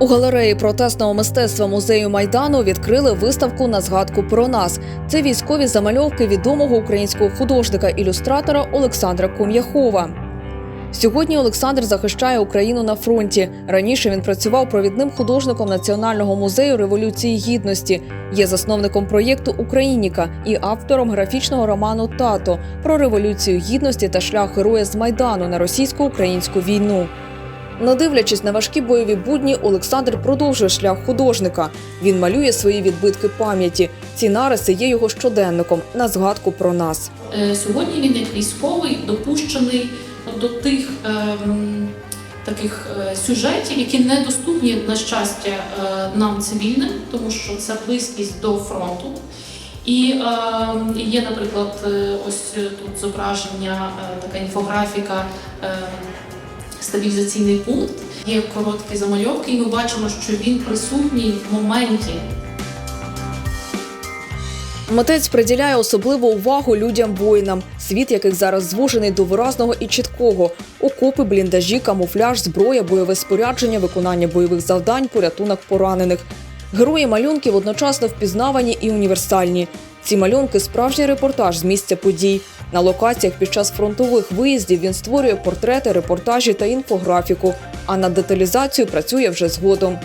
У галереї протестного мистецтва музею майдану відкрили виставку на згадку про нас. Це військові замальовки відомого українського художника-ілюстратора Олександра Ком'яхова. Сьогодні Олександр захищає Україну на фронті. Раніше він працював провідним художником Національного музею революції гідності, є засновником проєкту Україніка і автором графічного роману Тато про революцію гідності та шлях героя з майдану на російсько-українську війну. Не дивлячись на важкі бойові будні, Олександр продовжує шлях художника. Він малює свої відбитки пам'яті. Ці нариси є його щоденником на згадку про нас. Е, Сьогодні він як військовий допущений до тих ем, таких е, сюжетів, які недоступні на щастя е, нам цивільним, тому що це близькість до фронту. І е, є, наприклад, ось тут зображення, така інфографіка. Е, Стабілізаційний пункт є короткі замальовки, і ми бачимо, що він присутній в моменті Митець приділяє особливу увагу людям воїнам, світ яких зараз звужений до виразного і чіткого: окопи, бліндажі, камуфляж, зброя, бойове спорядження, виконання бойових завдань, порятунок поранених. Герої малюнків одночасно впізнавані і універсальні. Ці малюнки справжній репортаж з місця подій. На локаціях під час фронтових виїздів він створює портрети, репортажі та інфографіку. А над деталізацією працює вже згодом.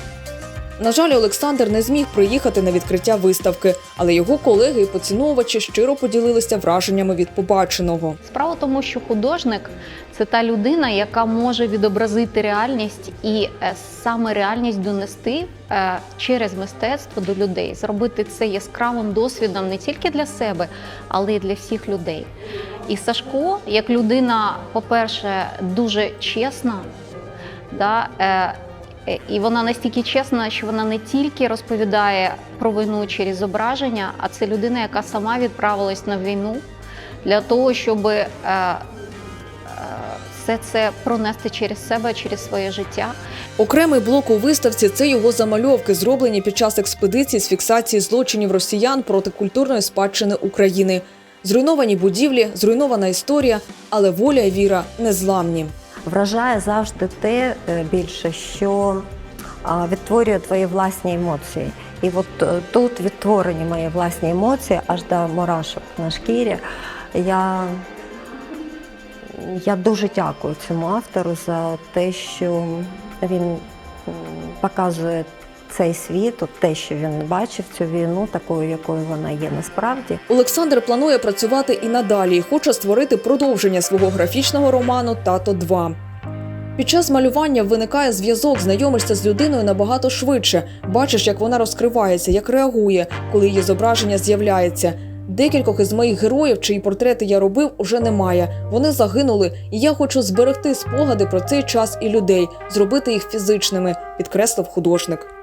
На жаль, Олександр не зміг приїхати на відкриття виставки, але його колеги і поціновувачі щиро поділилися враженнями від побаченого. Справа тому, що художник це та людина, яка може відобразити реальність і е, саме реальність донести е, через мистецтво до людей, зробити це яскравим досвідом не тільки для себе, але й для всіх людей. І Сашко, як людина, по-перше, дуже чесна, да, е, і вона настільки чесна, що вона не тільки розповідає про війну через зображення, а це людина, яка сама відправилась на війну для того, щоб е, е, все це пронести через себе, через своє життя. Окремий блок у виставці це його замальовки, зроблені під час експедиції з фіксації злочинів росіян проти культурної спадщини України. Зруйновані будівлі, зруйнована історія, але воля і віра незламні. Вражає завжди те е, більше, що відтворює твої власні емоції. І от е, тут відтворені мої власні емоції аж до мурашок на шкірі. Я, я дуже дякую цьому автору за те, що він показує цей світ, от те, що він бачив, цю війну, такою, якою вона є насправді. Олександр планує працювати і надалі і хоче створити продовження свого графічного роману Тато 2 Під час малювання виникає зв'язок, знайомишся з людиною набагато швидше. Бачиш, як вона розкривається, як реагує, коли її зображення з'являється. Декількох із моїх героїв, чиї портрети я робив, уже немає. Вони загинули, і я хочу зберегти спогади про цей час і людей, зробити їх фізичними, підкреслив художник.